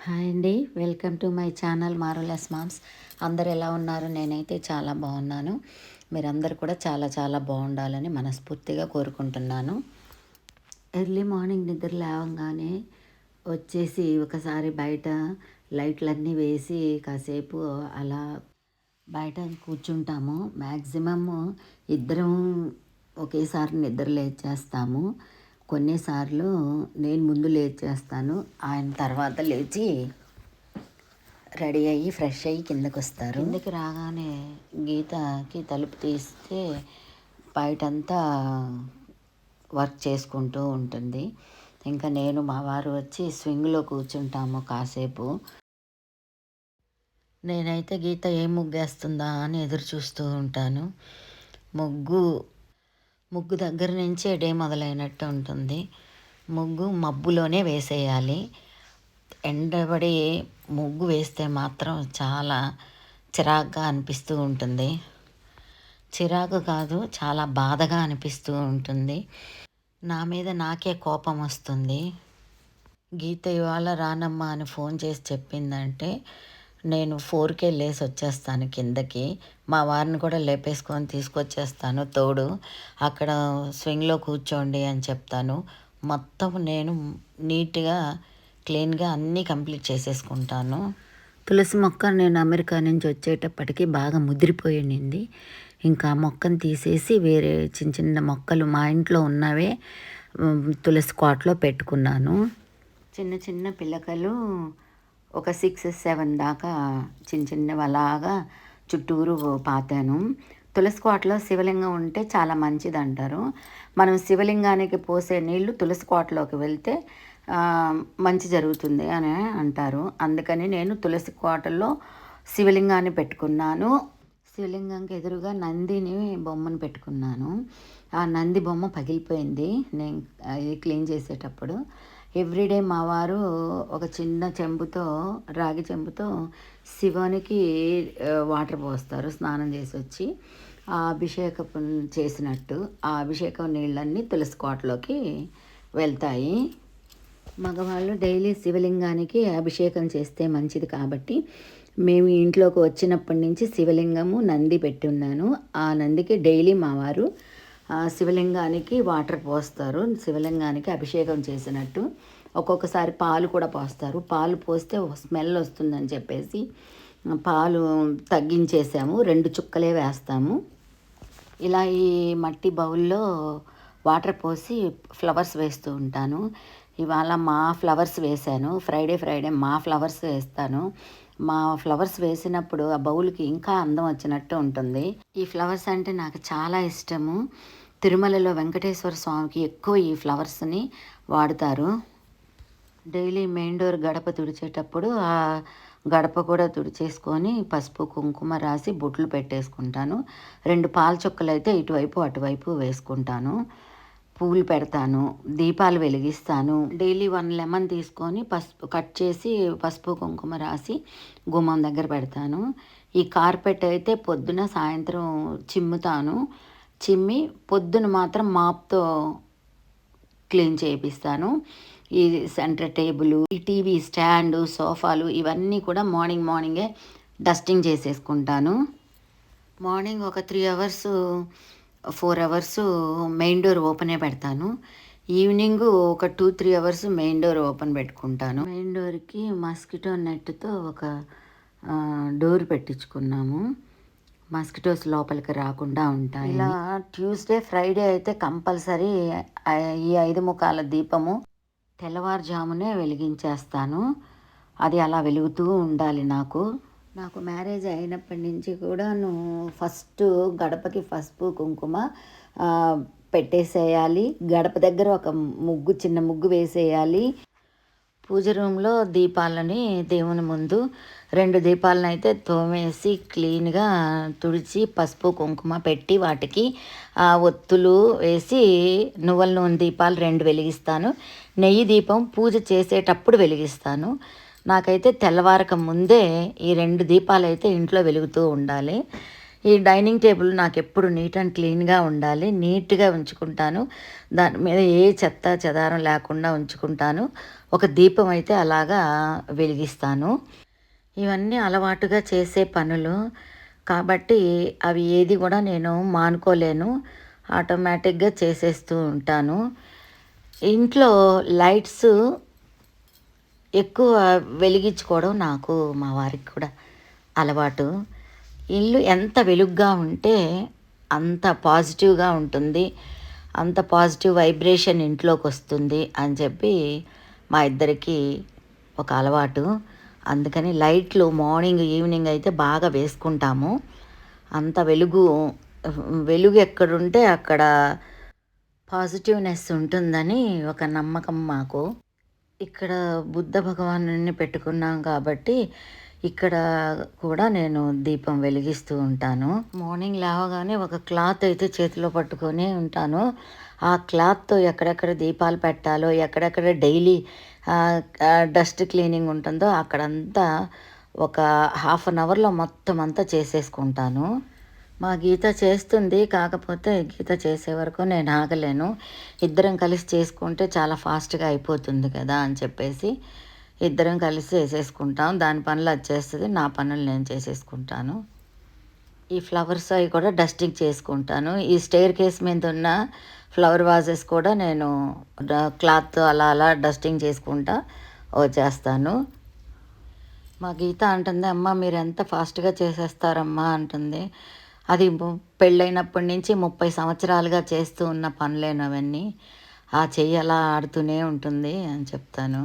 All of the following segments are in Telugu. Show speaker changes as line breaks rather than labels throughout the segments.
హాయ్ అండి. Welcome to my channel marvellous moms. అందరు ఎలా ఉన్నారు? నేనైతే చాలా బాగున్నాను. మీరందరూ కూడా చాలా చాలా బాగుండాలని మనస్ఫూర్తిగా కోరుకుంటున్నాను. ఎర్లీ మార్నింగ్ నిద్ర లేవగానే వచ్చేసి ఒకసారి బయట లైట్లన్నీ వేసి కాసేపు అలా బయట కూర్చుంటాము. మ్యాక్సిమమ్ ఇద్దరం ఒకేసారి నిద్ర లేచేస్తాము. కొన్నిసార్లు నేను ముందు లేచేస్తాను. ఆయన తర్వాత లేచి రెడీ అయ్యి ఫ్రెష్ అయ్యి కిందకు వస్తారు కిందకి రాగానే గీతకి తలుపు తీస్తే బయటంతా వర్క్ చేసుకుంటూ ఉంటుంది. ఇంకా నేను మా వారు వచ్చి స్వింగ్లో కూర్చుంటాము కాసేపు. నేనైతే గీత ఏం ముగ్గేస్తుందా అని ఎదురు చూస్తూ ఉంటాను. ముగ్గు ముగ్గు దగ్గర నుంచే డే మొదలైనట్టు ఉంటుంది. ముగ్గు మబ్బులోనే వేసేయాలి. ఎండబడి ముగ్గు వేస్తే మాత్రం చాలా చిరాగ్గా అనిపిస్తూ ఉంటుంది. చిరాకు కాదు చాలా బాధగా అనిపిస్తూ ఉంటుంది. నా మీద నాకే కోపం వస్తుంది. గీత ఇవాళ రానమ్మ అని ఫోన్ చేసి చెప్పిందంటే నేను ఫోర్కే లేసి వచ్చేస్తాను కిందకి. మా వారిని కూడా లేపేసుకొని తీసుకొచ్చేస్తాను. తోడు అక్కడ స్వింగ్లో కూర్చోండి అని చెప్తాను. మొత్తం నేను నీట్గా క్లీన్గా అన్నీ కంప్లీట్ చేసేసుకుంటాను. తులసి మొక్క నేను అమెరికా నుంచి వచ్చేటప్పటికి బాగా ముదిరిపోయింది. ఇంకా మొక్కను తీసేసి వేరే చిన్న చిన్న మొక్కలు మా ఇంట్లో ఉన్నవే తులసి కోట్లో పెట్టుకున్నాను. చిన్న చిన్న పిల్లకలు ఒక సిక్స్ సెవెన్ దాకా చిన్న చిన్నవి అలాగా చుట్టూరు పాతాను. తులసి కోటలో శివలింగం ఉంటే చాలా మంచిది అంటారు మనం శివలింగానికి పోసే నీళ్ళు తులసి కోటలోకి వెళ్తే మంచి జరుగుతుంది అని అంటారు. అందుకని నేను తులసి కోటలో శివలింగాన్ని పెట్టుకున్నాను. శివలింగంకి ఎదురుగా నందిని బొమ్మను పెట్టుకున్నాను. ఆ నంది బొమ్మ పగిలిపోయింది. నేను క్లీన్ చేసేటప్పుడు. ఎవ్రీడే మా వారు ఒక చిన్న చెంబుతో రాగి చెంబుతో శివానికి వాటర్ పోస్తారు స్నానం చేసి వచ్చి ఆ అభిషేకం చేసినట్టు. ఆ అభిషేకం నీళ్ళన్నీ తులసి కోటలోకి వెళ్తాయి. మగవాళ్ళు డైలీ శివలింగానికి అభిషేకం చేస్తే మంచిది కాబట్టి మేము ఇంట్లోకి వచ్చినప్పటి నుంచి శివలింగము నంది పెట్టి ఉన్నాను. ఆ నందికి డైలీ మా వారు శివలింగానికి వాటర్ పోస్తారు. శివలింగానికి అభిషేకం చేసినట్టు ఒక్కొక్కసారి పాలు కూడా పోస్తారు. పాలు పోస్తే స్మెల్ వస్తుందని చెప్పేసి పాలు తగ్గించేసాము. రెండు చుక్కలే వేస్తాము. ఇలా ఈ మట్టి బౌల్లో వాటర్ పోసి ఫ్లవర్స్ వేస్తూ ఉంటాను. ఇవాళ మా ఫ్లవర్స్ వేశాను. ఫ్రైడే ఫ్రైడే మా ఫ్లవర్స్ వేస్తాను. మా ఫ్లవర్స్ వేసినప్పుడు ఆ బౌల్కి ఇంకా అందం వచ్చినట్టు ఉంటుంది. ఈ ఫ్లవర్స్ అంటే నాకు చాలా ఇష్టము. తిరుమలలో వెంకటేశ్వర స్వామికి ఎక్కువ ఈ ఫ్లవర్స్ని వాడతారు. డైలీ మెయిన్ డోర్ గడప తుడిచేటప్పుడు ఆ గడప కూడా తుడిచేసుకొని పసుపు కుంకుమ రాసి బొట్లు పెట్టేసుకుంటాను. రెండు పాల చుక్కలు అయితే ఇటువైపు అటువైపు వేసుకుంటాను. పూలు పెడతాను దీపాలు వెలిగిస్తాను. డైలీ వన్ లెమన్ తీసుకొని పసుపు కట్ చేసి పసుపు కుంకుమ రాసి గుమ్మం దగ్గర పెడతాను. ఈ కార్పెట్ అయితే పొద్దున సాయంత్రం చిమ్ముతాను. చిమ్మి పొద్దున మాత్రం మాప్తో క్లీన్ చేయిస్తాను ఈ సెంటర్ టేబుల్ ఈ టీవీ స్టాండ్ సోఫాలు ఇవన్నీ కూడా మార్నింగ్ మార్నింగే డస్టింగ్ చేసేసుకుంటాను. మార్నింగ్ ఒక three hours four hours main door ఓపెనే పెడతాను. ఈవినింగ్ ఒక two three hours main door open పెట్టుకుంటాను. మెయిన్ డోర్కి మస్కిటో నెట్తో ఒక డోర్ పెట్టించుకున్నాము. మస్కిటోస్ లోపలికి రాకుండా ఉంటాయి. ఇలా ట్యూస్డే ఫ్రైడే అయితే కంపల్సరీ ఈ ఐదు ముఖాల దీపము తెల్లవారుజామునే వెలిగించేస్తాను. అది అలా వెలుగుతూ ఉండాలి నాకు. నాకు మ్యారేజ్ అయినప్పటి నుంచి కూడాను ఫస్ట్ గడపకి పసుపు కుంకుమ పెట్టేసేయాలి. గడప దగ్గర ఒక ముగ్గు చిన్న ముగ్గు వేసేయాలి. పూజ రూమ్లో దీపాలని దేవుని ముందు రెండు దీపాలను అయితే తోమేసి క్లీన్గా తుడిచి పసుపు కుంకుమ పెట్టి వాటికి ఒత్తులు వేసి నువ్వుల నూనె దీపాలు రెండు వెలిగిస్తాను. నెయ్యి దీపం పూజ చేసేటప్పుడు వెలిగిస్తాను. నాకైతే తెల్లవారక ముందే ఈ రెండు దీపాలు అయితే ఇంట్లో వెలుగుతూ ఉండాలి. ఈ డైనింగ్ టేబుల్ నాకు ఎప్పుడు నీట్ అండ్ క్లీన్గా ఉండాలి. నీట్గా ఉంచుకుంటాను. దాని మీద ఏ చెత్త చెదారం లేకుండా ఉంచుకుంటాను. ఒక దీపం అయితే అలాగా వెలిగిస్తాను. ఇవన్నీ అలవాటుగా చేసే పనులు. కాబట్టి అవి ఏది కూడా నేను మానుకోలేను. ఆటోమేటిక్గా చేసేస్తూ ఉంటాను. ఇంట్లో లైట్స్ ఎక్కువ వెలిగించుకోవడం నాకు మా వారికి కూడా అలవాటు. ఇల్లు ఎంత వెలుగ్గా ఉంటే అంత పాజిటివ్గా ఉంటుంది. అంత పాజిటివ్ వైబ్రేషన్ ఇంట్లోకి వస్తుంది అని చెప్పి మా ఇద్దరికి ఒక అలవాటు. అందుకని లైట్లు మార్నింగ్ ఈవినింగ్ అయితే బాగా వేసుకుంటాము. అంత వెలుగు వెలుగు ఎక్కడుంటే అక్కడ పాజిటివ్నెస్ ఉంటుందని ఒక నమ్మకం మాకు. ఇక్కడ బుద్ధ భగవాను పెట్టుకున్నాం కాబట్టి ఇక్కడ కూడా నేను దీపం వెలిగిస్తూ ఉంటాను. మార్నింగ్ లేవగానే ఒక క్లాత్ అయితే చేతిలో పట్టుకొని ఉంటాను. ఆ క్లాత్తో ఎక్కడెక్కడ దీపాలు పెట్టాలో ఎక్కడెక్కడ డైలీ డస్ట్ క్లీనింగ్ ఉంటుందో అక్కడంతా ఒక హాఫ్ అన్ అవర్లో మొత్తం అంతా చేసేసుకుంటాను. మా గీత చేస్తుంది కాకపోతే గీత చేసే వరకు నేను ఆగలేను. ఇద్దరం కలిసి చేసుకుంటే చాలా ఫాస్ట్గా అయిపోతుంది కదా అని చెప్పేసి ఇద్దరం కలిసి చేసేసుకుంటాం. దాని పనులు అది చేస్తుంది నా పనులు నేను చేసేసుకుంటాను. ఈ ఫ్లవర్స్ అవి కూడా డస్టింగ్ చేసుకుంటాను. ఈ స్టేర్ కేస్ మీద ఉన్న ఫ్లవర్ వాజెస్ కూడా నేను క్లాత్ అలా అలా డస్టింగ్ చేసుకుంటా వచ్చేస్తాను. మా గీత అంటుంది అమ్మ మీరు ఎంత ఫాస్ట్గా చేసేస్తారమ్మా అంటుంది. అది పెళ్ళైనప్పటి నుంచి ముప్పై సంవత్సరాలుగా చేస్తూ ఉన్న పనులేను అవన్నీ. ఆ చెయ్యి అలా ఆడుతూనే ఉంటుంది అని చెప్తాను.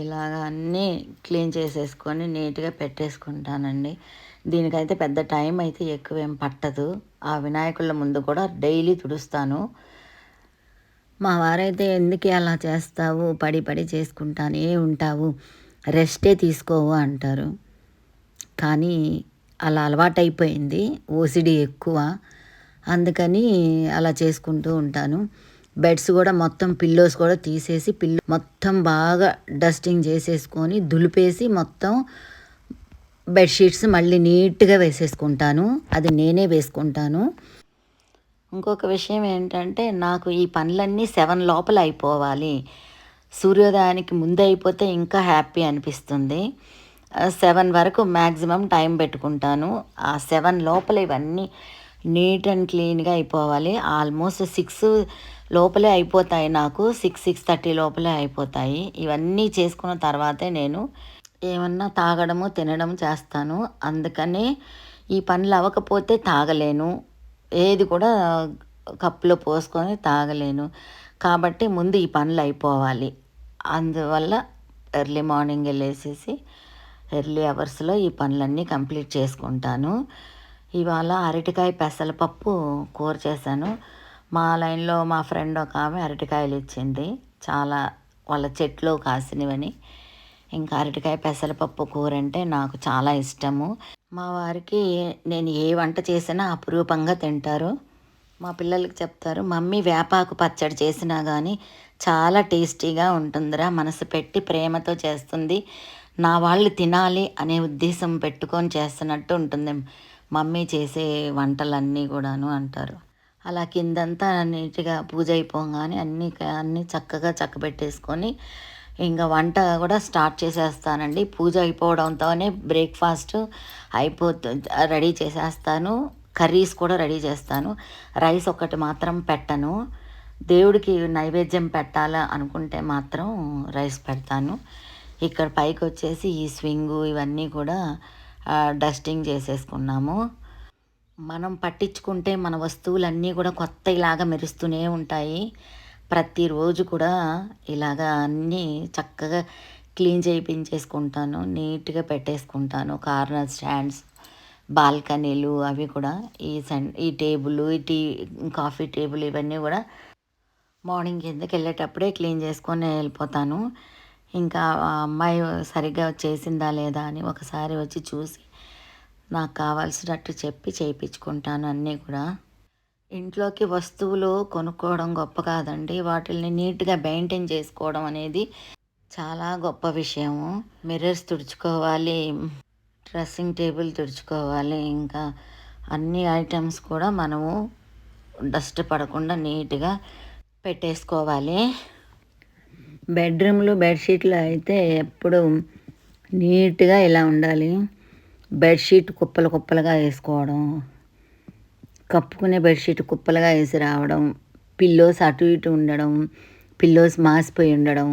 ఇలాగ అన్నీ క్లీన్ చేసేసుకొని నీట్గా పెట్టేసుకుంటానండి. దీనికైతే పెద్ద టైం అయితే ఎక్కువేం పట్టదు. ఆ వినాయకుళ్ళ ముందు కూడా డైలీ తుడుస్తాను. మా వారైతే ఎందుకు అలా చేస్తావు? పడి పడి చేసుకుంటానే ఉంటావు. రెస్టే తీసుకోవు అంటారు. కానీ అలా అలవాటైపోయింది. ఓసిడి ఎక్కువ. అందుకని అలా చేసుకుంటూ ఉంటాను. బెడ్స్ కూడా మొత్తం పిల్లోస్ కూడా తీసేసి పిల్లో మొత్తం బాగా డస్టింగ్ చేసేసుకొని దులిపేసి మొత్తం బెడ్షీట్స్ మళ్ళీ నీట్గా వేసేసుకుంటాను. అది నేనే వేసుకుంటాను. ఇంకొక విషయం ఏంటంటే నాకు ఈ పనులన్నీ సెవెన్ లోపల అయిపోవాలి. సూర్యోదయానికి ముందు అయిపోతే ఇంకా హ్యాపీ అనిపిస్తుంది. సెవెన్ వరకు మ్యాక్సిమం టైం పెట్టుకుంటాను. ఆ సెవెన్ లోపల ఇవన్నీ నీట్ అండ్ క్లీన్గా అయిపోవాలి. ఆల్మోస్ట్ సిక్స్ లోపలే అయిపోతాయి నాకు. సిక్స్ సిక్స్ థర్టీ లోపలే అయిపోతాయి. ఇవన్నీ చేసుకున్న తర్వాతే నేను ఏమన్నా తాగడము తినడం చేస్తాను. అందుకని ఈ పనులు అవ్వకపోతే తాగలేను. ఏది కూడా కప్పులో పోసుకొని తాగలేను. కాబట్టి ముందు ఈ పనులు అయిపోవాలి. అందువల్ల ఎర్లీ మార్నింగ్ వెళ్ళేసేసి ఎర్లీ అవర్స్లో ఈ పనులన్నీ కంప్లీట్ చేసుకుంటాను. ఇవాళ అరటికాయ పెసలపప్పు కూర చేశాను. మా లైన్లో మా ఫ్రెండ్ ఒక ఆమె అరటికాయలు ఇచ్చింది. చాలా వాళ్ళ చెట్లు కాసినవని. ఇంకా అరటికాయ పెసరపప్పు కూర అంటే నాకు చాలా ఇష్టము. మా వారికి నేను ఏ వంట చేసినా అపురూపంగా తింటారు. మా పిల్లలకి చెప్తారు మమ్మీ వేపాకు పచ్చడి చేసినా కానీ చాలా టేస్టీగా ఉంటుందిరా మనసు పెట్టి ప్రేమతో చేస్తుంది. నా వాళ్ళు తినాలి అనే ఉద్దేశం పెట్టుకొని చేస్తున్నట్టు ఉంటుంది. మమ్మీ చేసే వంటలన్నీ కూడాను అంటారు. అలా కిందంతా నీట్గా పూజ అయిపోగానే అన్నీ అన్నీ చక్కగా చక్కబెట్టేసుకొని ఇంకా వంట కూడా స్టార్ట్ చేసేస్తానండి. పూజ అయిపోవడంతోనే బ్రేక్ఫాస్ట్ అయిపోతుంది రెడీ చేసేస్తాను. కర్రీస్ కూడా రెడీ చేస్తాను. రైస్ ఒకటి మాత్రం పెట్టను. దేవుడికి నైవేద్యం పెట్టాలా అనుకుంటే మాత్రం రైస్ పెడతాను. ఇక్కడ పైకి వచ్చేసి ఈ స్వింగు ఇవన్నీ కూడా డస్టింగ్ చేసేసుకున్నాము. మనం పట్టించుకుంటే మన వస్తువులన్నీ కూడా కొత్త ఇలాగా మెరుస్తూనే ఉంటాయి. ప్రతిరోజు కూడా ఇలాగా అన్నీ చక్కగా క్లీన్ చేయించేసుకుంటాను నీట్గా పెట్టేసుకుంటాను. కార్నర్ స్టాండ్స్ బాల్కనీలు అవి కూడా ఈ సెన్ ఈ టేబుల్ ఈ టీ కాఫీ టేబుల్ ఇవన్నీ కూడా మార్నింగ్ కిందకి వెళ్ళేటప్పుడే క్లీన్ చేసుకొని వెళ్ళిపోతాను. ఇంకా అమ్మాయి సరిగ్గా చేసిందా లేదా అని ఒకసారి వచ్చి చూసి నాకు కావాల్సినట్టు చెప్పి చేయించుకుంటాను అన్నీ కూడా. ఇంట్లోకి వస్తువులు కొనుక్కోవడం గొప్ప కాదండి. వాటిల్ని నీట్గా మెయింటైన్ చేసుకోవడం అనేది చాలా గొప్ప విషయము. మిర్రర్స్ తుడుచుకోవాలి డ్రెస్సింగ్ టేబుల్ తుడుచుకోవాలి ఇంకా అన్ని ఐటమ్స్ కూడా మనము డస్ట్ పడకుండా నీట్గా పెట్టేసుకోవాలి. బెడ్రూమ్లు బెడ్షీట్లు అయితే ఎప్పుడు నీట్గా ఇలా ఉండాలి. బెడ్షీట్ కుప్పలు కుప్పలుగా వేసుకోవడం. కప్పుకునే బెడ్షీట్ కుప్పలుగా వేసి రావడం పిల్లోస్ అటు ఇటు ఉండడం పిల్లోస్ మాసిపోయి ఉండడం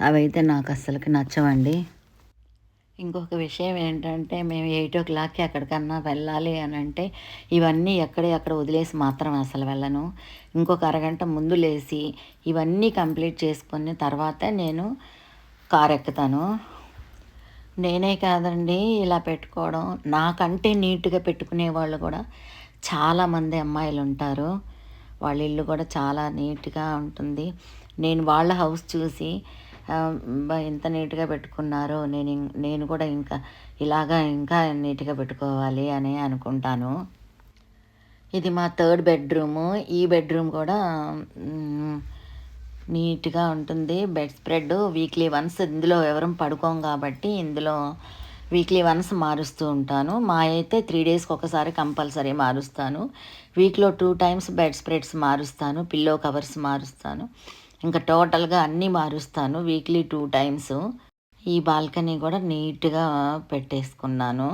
అవైతే నాకు అస్సలకి నచ్చవండి. ఇంకొక విషయం ఏంటంటే మేము ఎయిట్ ఓ క్లాక్కి ఎక్కడికన్నా వెళ్ళాలి అని అంటే ఇవన్నీ ఎక్కడే అక్కడ వదిలేసి మాత్రం అసలు వెళ్ళను. ఇంకొక అరగంట ముందు లేచి ఇవన్నీ కంప్లీట్ చేసుకుని తర్వాత నేను కార్ ఎక్కుతాను. నేనే కాదండి ఇలా పెట్టుకోవడం. నాకంటే నీట్గా పెట్టుకునే వాళ్ళు కూడా చాలామంది అమ్మాయిలు ఉంటారు. వాళ్ళ ఇల్లు కూడా చాలా నీట్గా ఉంటుంది. నేను వాళ్ళ హౌస్ చూసి ఎంత నీట్గా పెట్టుకున్నారో. నేను నేను కూడా ఇంకా ఇలాగా ఇంకా నీట్గా పెట్టుకోవాలి అని అనుకుంటాను. ఇది మా థర్డ్ బెడ్రూము. ఈ బెడ్రూమ్ కూడా నీట్గా ఉంటుంది. బెడ్ స్ప్రెడ్ వీక్లీ వన్స్ ఇందులో ఎవరం పడుకోం కాబట్టి ఇందులో వీక్లీ వన్స్ మారుస్తూ ఉంటాను. మా అయితే త్రీ డేస్కి ఒకసారి కంపల్సరీ మారుస్తాను. వీక్లో టూ టైమ్స్ బెడ్ స్ప్రెడ్స్ మారుస్తాను పిల్లో కవర్స్ మారుస్తాను. ఇంకా టోటల్గా అన్నీ మారుస్తాను వీక్లీ టూ టైమ్స్. ఈ బాల్కనీ కూడా నీట్గా పెట్టేసుకున్నాను.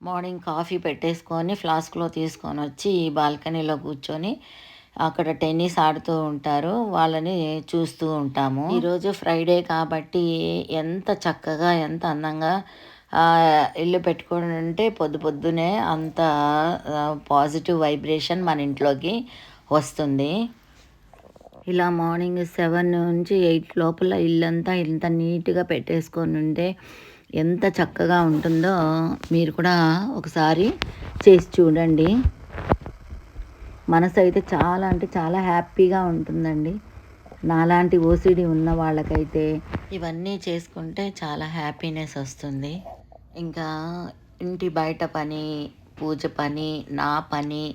మార్నింగ్ కాఫీ పెట్టేసుకొని ఫ్లాస్క్లో తీసుకొని వచ్చి ఈ బాల్కనీలో కూర్చొని అక్కడ టెన్నిస్ ఆడుతూ ఉంటారు. వాళ్ళని చూస్తూ ఉంటాము. ఈరోజు ఫ్రైడే కాబట్టి ఎంత చక్కగా ఎంత అందంగా ఇల్లు పెట్టుకుని ఉంటే పొద్దు పొద్దునే అంత పాజిటివ్ వైబ్రేషన్ మన ఇంట్లోకి వస్తుంది. ఇలా మార్నింగ్ సెవెన్ నుంచి ఎయిట్ లోపల ఇల్లంతా ఇంత నీట్గా పెట్టేసుకొని ఉంటే ఎంత చక్కగా ఉంటుందో మీరు కూడా ఒకసారి చేసి చూడండి. మనసు అయితే చాలా అంటే చాలా హ్యాపీగా ఉంటుందండి. నాలాంటి ఓసిడి ఉన్న వాళ్ళకైతే ఇవన్నీ చేసుకుంటే చాలా హ్యాపీనెస్ వస్తుంది. ఇంకా ఇంటి బయట పని పూజ పని నా పని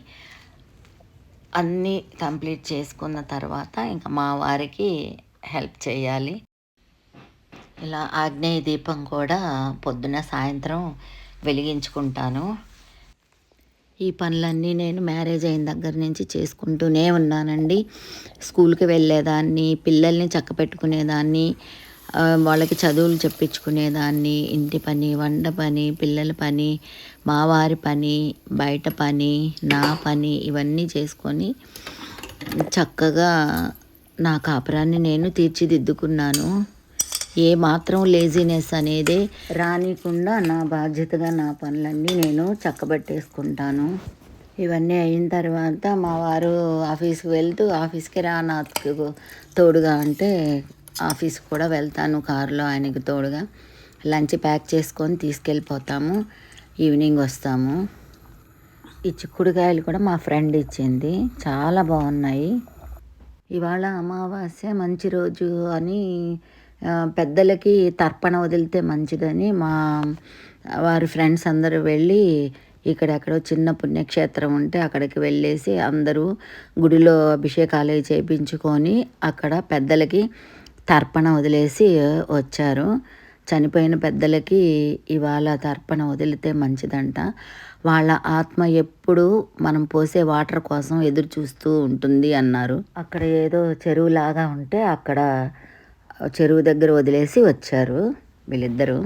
అన్నీ కంప్లీట్ చేసుకున్న తర్వాత ఇంకా మా వారికి హెల్ప్ చేయాలి. ఇలా ఆగ్నేయ దీపం కూడా పొద్దున సాయంత్రం వెలిగించుకుంటాను. ఈ పనులన్నీ నేను మ్యారేజ్ అయిన దగ్గర నుంచి చేసుకుంటూనే ఉన్నానండి. స్కూల్కి వెళ్ళేదాన్ని పిల్లల్ని చక్క పెట్టుకునేదాన్ని వాళ్ళకి చదువులు చెప్పించుకునేదాన్ని. ఇంటి పని వంట పని పిల్లల పని మా వారి పని బయట పని నా పని ఇవన్నీ చేసుకొని చక్కగా నా కాపురాన్ని నేను తీర్చిదిద్దుకున్నాను. ఏ మాత్రం లేజినెస్ అనేది రానికుండా నా బాధ్యతగా నా పనులన్నీ నేను చక్కబెట్టేసుకుంటాను. ఇవన్నీ అయిన తర్వాత మా వారు ఆఫీస్కి వెళ్తూ ఆఫీస్కి రా నాకు తోడుగా అంటే ఆఫీస్కి కూడా వెళ్తాను కారులో ఆయనకి తోడుగా. లంచ్ ప్యాక్ చేసుకొని తీసుకెళ్ళిపోతాము. ఈవినింగ్ వస్తాము. ఈ చిక్కుడుకాయలు కూడా మా ఫ్రెండ్ ఇచ్చింది. చాలా బాగున్నాయి. ఇవాళ అమావాస్య మంచి రోజు అని పెద్దలకి తర్పణ వదిలితే మంచిదని మా వారి ఫ్రెండ్స్ అందరూ వెళ్ళి ఇక్కడెక్కడో చిన్న పుణ్యక్షేత్రం ఉంటే అక్కడికి వెళ్ళేసి అందరూ గుడిలో అభిషేకాలు చేయించుకొని అక్కడ పెద్దలకి తర్పణ వదిలేసి వచ్చారు. చనిపోయిన పెద్దలకి ఇవాళ తర్పణ వదిలితే మంచిదంట. వాళ్ళ ఆత్మ ఎప్పుడు మనం పోసే వాటర్ కోసం ఎదురు చూస్తూ ఉంటుంది అన్నారు. అక్కడ ఏదో చెరువులాగా ఉంటే అక్కడ చెరువు దగ్గర వదిలేసి వచ్చారు వీళ్ళిద్దరూ.